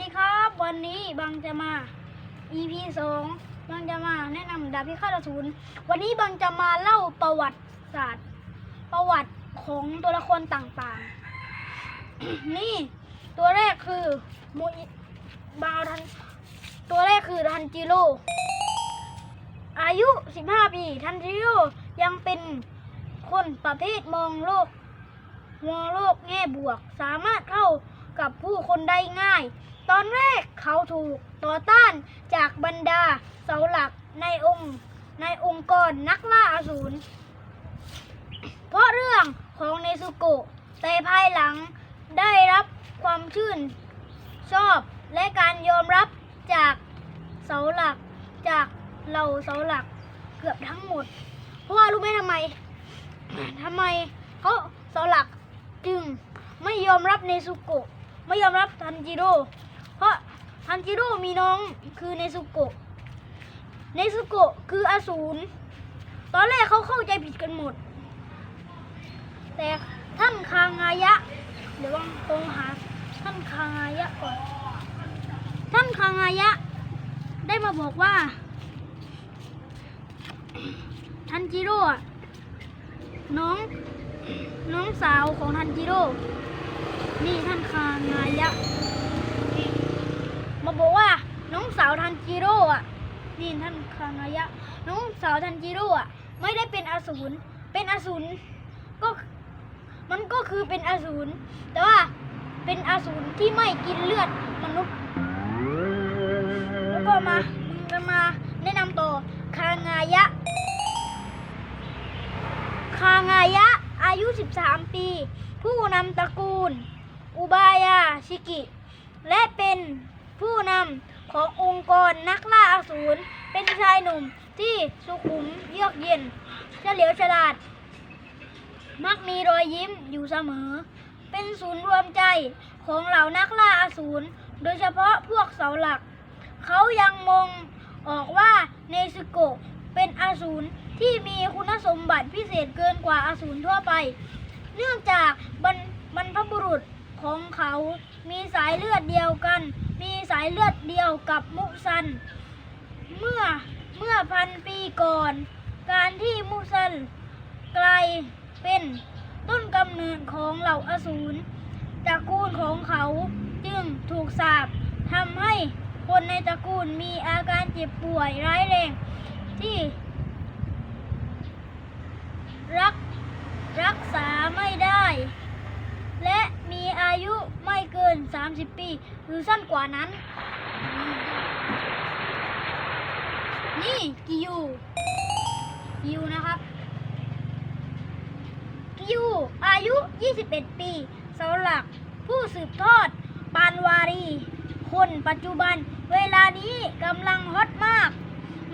ดีครับ วันนี้บังจะมา EP สองบังจะมาแนะนำดาบพิฆาตอสูรวันนี้บังจะมาเล่าประวัติศาสตร์ ประวัติของตัวละครต่างๆ นี่ตัวแรกคือมูบางเอาทันตัวแรกคือทันจิโร่อายุ 15 ปีทันจิโร่ยังเป็นคนประเภทมองโลกมองโลกแง่บวก สามารถเข้ากับผู้คนได้ง่าย ตอนแรกเขาถูกต่อต้านจากบรรดาเสาหลักในองค์ในองค์กรนักล่าอสูรเพราะเรื่องของเนซุโกะแต่ภายหลังได้รับความชื่นชอบและการยอมรับจากเสาหลักจากเหล่าเสาหลักเกือบทั้งหมด เพราะว่ารู้ไหมทำไมทำไมเขาเสาหลักจึงไม่ยอมรับเนซุโกะไม่ยอมรับทันจิโร่ เพราะทันจิโร่มีน้องคือเนซุโกะ เนซุโกะคืออสูร ตอนแรกเขาเข้าใจผิดกันหมด แต่ท่านคางายะ เดี๋ยวลองตรงหาท่านคางายะก่อน ท่านคางายะ ได้มาบอกว่าทันจิโร่น้อง น้องสาวของทันจิโร่ นี่ท่านคางายะ มาบอกว่า น้อง สาวทันจิโร่อะนี่ท่านคางายะ น้องสาวทันจิโร่อะไม่ได้เป็นอสูรเป็นอสูรก็มันก็คือเป็นอสูรแต่ว่าเป็นอสูรที่ไม่กินเลือดมนุษย์ แล้วก็มาจะมาแนะนำต่อคางายะ คางายะอายุ 13 ปี ผู้นำตระกูล อุบายาชิกิ และเป็นผู้นำ ขององค์กรนักล่าอสูรเป็นชายหนุ่มที่สุขุมเยือกเย็นเฉลียวฉลาด มักมีรอยยิ้มอยู่เสมอ เป็นศูนย์รวมใจของเหล่านักล่าอสูรโดยเฉพาะพวกเสาหลัก เขายังมองออกว่าเนซึโกะเป็นอสูรที่มีคุณสมบัติพิเศษเกินกว่าอสูรทั่วไป เนื่องจากบรรบรรพบุรุษของเขา มีสายเลือดเดียวกัน มีสายเลือดเดียวกับมุซัน เมื่อเมื่อพันปีก่อน การที่มุซันกลายเป็นต้นกำเนิดของเหล่าอสูรตระกูลของเขาจึงถูกสาปทำให้คนในตระกูลมีอาการเจ็บป่วยร้ายแรงที่ รักรักษาไม่ได้ และมีอายุไม่เกิน 30 ปีหรือสั้นกว่านั้น นี่กิยูกิยูนะครับกิยูอายุ 21 ปีเสาหลักผู้สืบทอด ปานวารี คนปัจจุบันเวลานี้กำลังฮอตมาก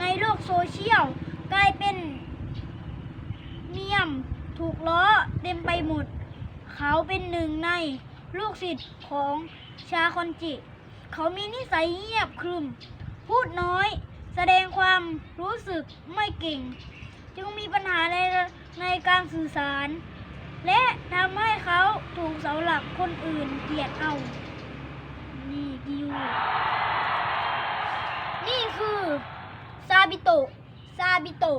ในโลกโซเชียล กลายเป็นเนียมถูกล้อเต็มไปหมด เขาเป็นหนึ่งในลูกศิษย์ของ ชาคอนจิ เขามีนิสัยเงียบครึม พูดน้อย แสดงความรู้สึกไม่เก่ง จึงมีปัญหาในในการสื่อสาร และทำให้เขาถูกเสาหลักคนอื่นเกลียดเอา นี่กิวนี่คือซาบิโตะซาบิโตะ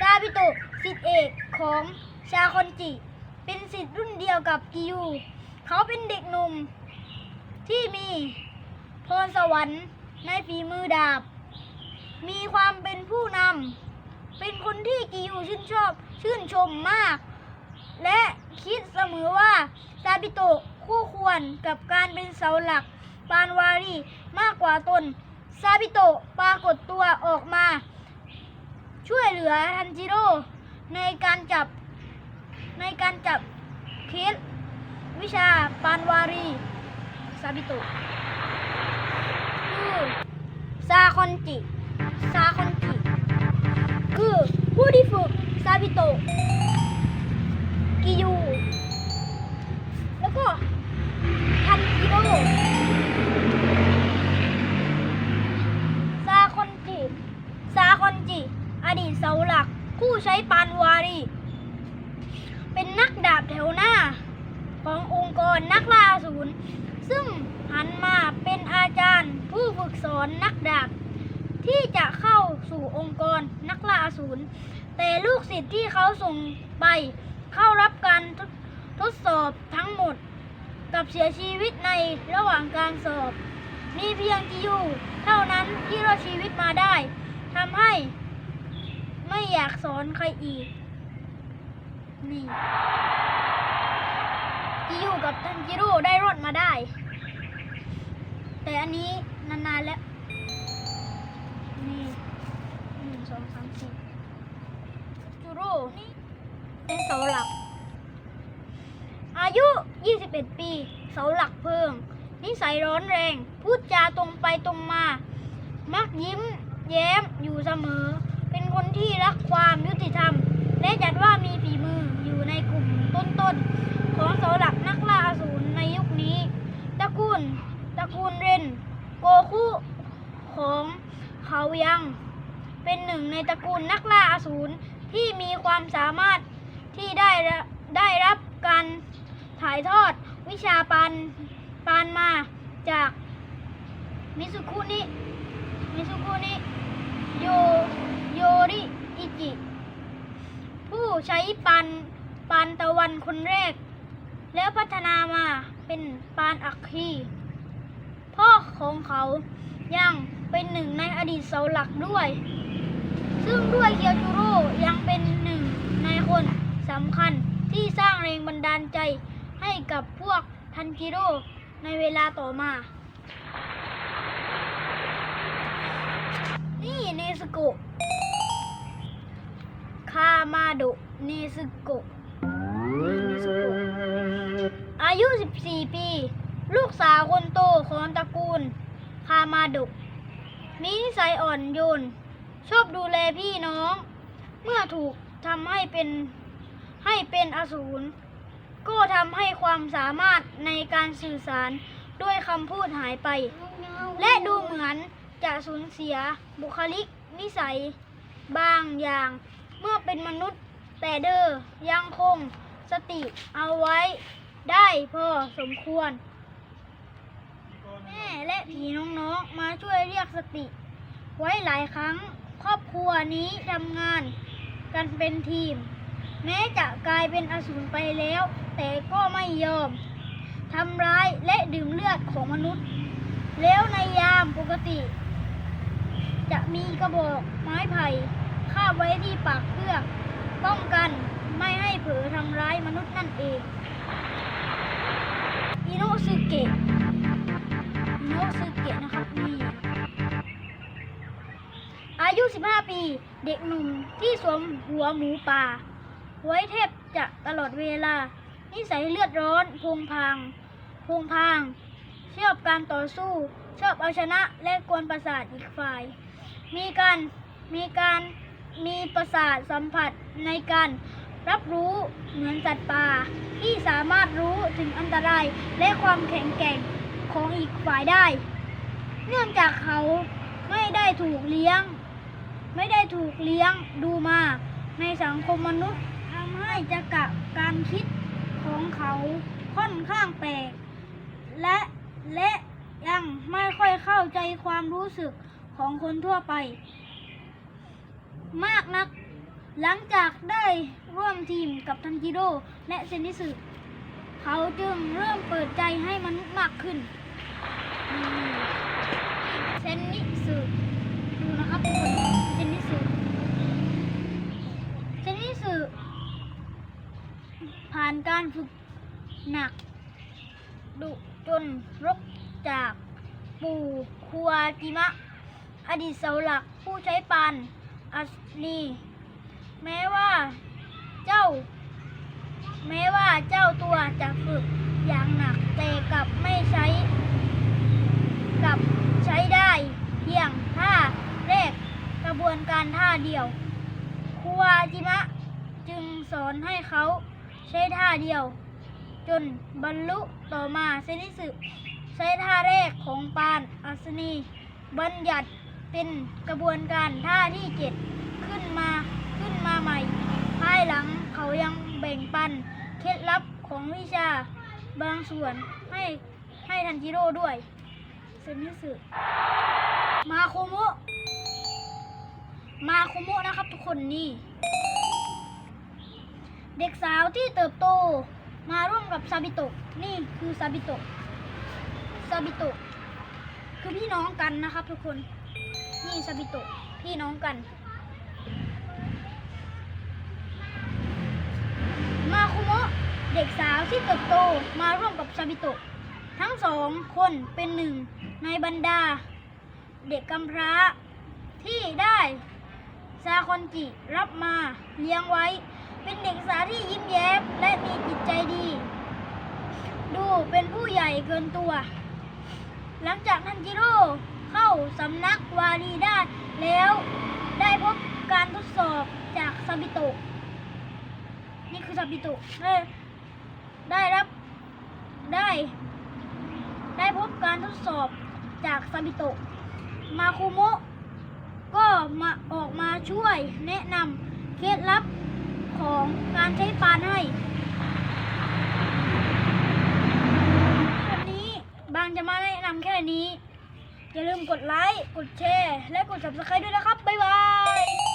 ซาบิโตะสิทธิเอกของชาคอนจิ เป็นสิทธิ์รุ่นเดียวกับกิยู เขาเป็นเด็กหนุ่ม ที่มีพรสวรรค์ในฝีมือดาบ มีความเป็นผู้นำ เป็นคนที่กิยูชื่นชอบชื่นชมมาก และคิดเสมอว่าซาบิโตะคู่ควรกับการเป็นเสาหลักปานวารีมากกว่าตน ซาบิโตะปรากฏตัวออกมา ช่วยเหลือทันจิโร่ในการจับ ในการจับเคสวิชาปานวารีซาบิโตะคือซาคอนจิซาคอนจิคือผู้ที่ฝึกซาบิโตะกิยู แล้วก็ทันจิโร่ซาคอนจิ ซาคอนจิ อดีตเสาหลักผู้ใช้ปานวารีเป็นนักดาบแถวหน้าขององค์กรนักล่าอสูรซึ่งหันมาเป็นอาจารย์ผู้ฝึกสอนนักดาบ ที่จะเข้าสู่องค์กรนักล่าอสูรแต่ลูกศิษย์ที่เขาส่งไปเข้ารับการทดทดสอบทั้งหมด กับเสียชีวิตในระหว่างการสอบ มีเพียงจิยูเท่านั้นที่รอดชีวิตมาได้ทำให้ไม่อยากสอนใครอีก นี่ จิยูกับทันจิโร่ได้รอดมาได้ แต่อันนี้นานๆแล้ว นี่หนึ่งสองสามสี่จูโร่นี่เป็นเสาหลัก อายุ 21 ปี เสาหลักเพิง นิสัยร้อนแรง พูดจาตรงไปตรงมา มักยิ้ม แย้มอยู่เสมอ เป็นคนที่รักความยุติธรรม และจัดว่ามีฝีมืออยู่ในกลุ่มต้นๆ ของเสาหลักนักล่าอสูรในยุคนี้ ตระกูลตระกูลเรนโกคุของเขายัง เป็นหนึ่งในตระกูลนักล่าอสูรที่มีความสามารถที่ได้ได้รับการถ่ายทอดวิชาปานปานมาจากมิสุคุนิมิสุคุนิโยโยริอิจิ ใช้ปานปานตะวันคนแรก แล้วพัฒนามาเป็นปานอัคคีพ่อของเขายังเป็นหนึ่งในอดีตเสาหลักด้วย ซึ่งด้วยเคียวจูโร่ยังเป็นหนึ่งในคนสำคัญที่สร้างแรงบันดาลใจให้กับพวกทันจิโร่ในเวลาต่อมา นี่เนสโกะ คามาโดะเนสโกะอายุ 14 ปี ลูกสาวคนโตของตระกูลคามาดุมีนิสัยอ่อนโยน ชอบดูแลพี่น้อง เมื่อถูกทำให้เป็นให้เป็นอสูรก็ทำให้ความสามารถในการสื่อสารด้วยคำพูดหายไป และดูเหมือนจะสูญเสียบุคลิกนิสัย บางอย่าง เมื่อเป็นมนุษย์ แต่เดอยังคงสติเอาไว้ได้พอสมควร แม่และผีน้องๆมาช่วยเรียกสติ ไว้หลายครั้งครอบครัวนี้ทำงานกันเป็นทีม แม้จะกลายเป็นอสูรไปแล้ว แต่ก็ไม่ยอมทำร้ายและดื่มเลือดของมนุษย์ แล้วในยามปกติ จะมีกระบอกไม้ไผ่ คาบไว้ที่ปากเพื่อป้องกันไม่ให้เผลอทำร้ายมนุษย์นั่นเองอิโนสึเกะอิโนสึเกะนะครับนี่อายุ 15 ปี เด็กหนุ่มที่สวมหัวหมูป่า ไว้แทบจะตลอดเวลา นิสัยเลือดร้อนพงพางพงพางชอบการต่อสู้ ชอบเอาชนะและกวนประสาทอีกฝ่าย มีการมีการ มีประสาทสัมผัสในการรับรู้เหมือนสัตว์ป่า ที่สามารถรู้ถึงอันตรายและความแข็งแกร่งของอีกฝ่ายได้ เนื่องจากเขาไม่ได้ถูกเลี้ยง ไม่ได้ถูกเลี้ยงดูมาในสังคมมนุษย์ทำให้จักระการคิดของเขาค่อนข้างแปลก และและยังไม่ค่อยเข้าใจความรู้สึกของคนทั่วไป มากนัก หลังจากได้ร่วมทีมกับทันจิโร่และเซนิสึเขาจึงเริ่มเปิดใจให้มนุษย์มากขึ้นเซนิสึดูนะครับทุกคนเซนิสึเซนิสึผ่านการฝึกหนัก ดุจนรกจากปู่คัวจิมะ อดีตเสาหลักผู้ใช้ปาน อัสลี แม้ว่าเจ้า แม้ว่าเจ้าตัวจะฝึกอย่างหนักแต่กลับไม่ใช้กลับใช้ได้เพียงท่าแรกกระบวนการท่าเดียวครูวาจิมะจึงสอนให้เขาใช้ท่าเดียว จนบรรลุต่อมาเซนิสึใช้ท่าแรกของปานอัศนีบัญญัติ เป็นกระบวนการท่าที่เจ็ดขึ้นมาขึ้นมาใหม่ ภายหลังเขายังแบ่งปันเคล็ดลับของวิชาบางส่วนให้ให้ทันจิโร่ด้วยเซมิสึมาโคโมะมาโคโมะนะครับทุกคนนี่ เด็กสาวที่เติบโตมาร่วมกับซาบิโตะนี่คือซาบิโตะซาบิโตะคือพี่น้องกันนะครับทุกคน นี่ซาบิโตะพี่น้องกัน มาคุโมะเด็กสาวที่เติบโตมาร่วมกับซาบิโตะทั้งสองคนเป็นหนึ่งในบรรดา เด็กกำพร้าที่ได้ซาคอนจิรับมาเลี้ยงไว้ เป็นเด็กสาวที่ยิ้มแย้มและมีจิตใจดี ดูเป็นผู้ใหญ่เกินตัว หลังจากทันจิโร่ เข้าสำนักวารีได้แล้วได้พบการทดสอบจากซาบิโตะนี่คือซาบิโตะได้ได้รับได้ ได้พบการทดสอบจากซาบิโตะมาคุโมะก็มาออกมาช่วยแนะนำเคล็ดลับของการใช้ปานให้วันนี้บางจะมาแนะนำแค่นี้ อย่าลืมกดไลค์ กดแชร์ และกด subscribe ด้วยนะครับ บ๊ายบาย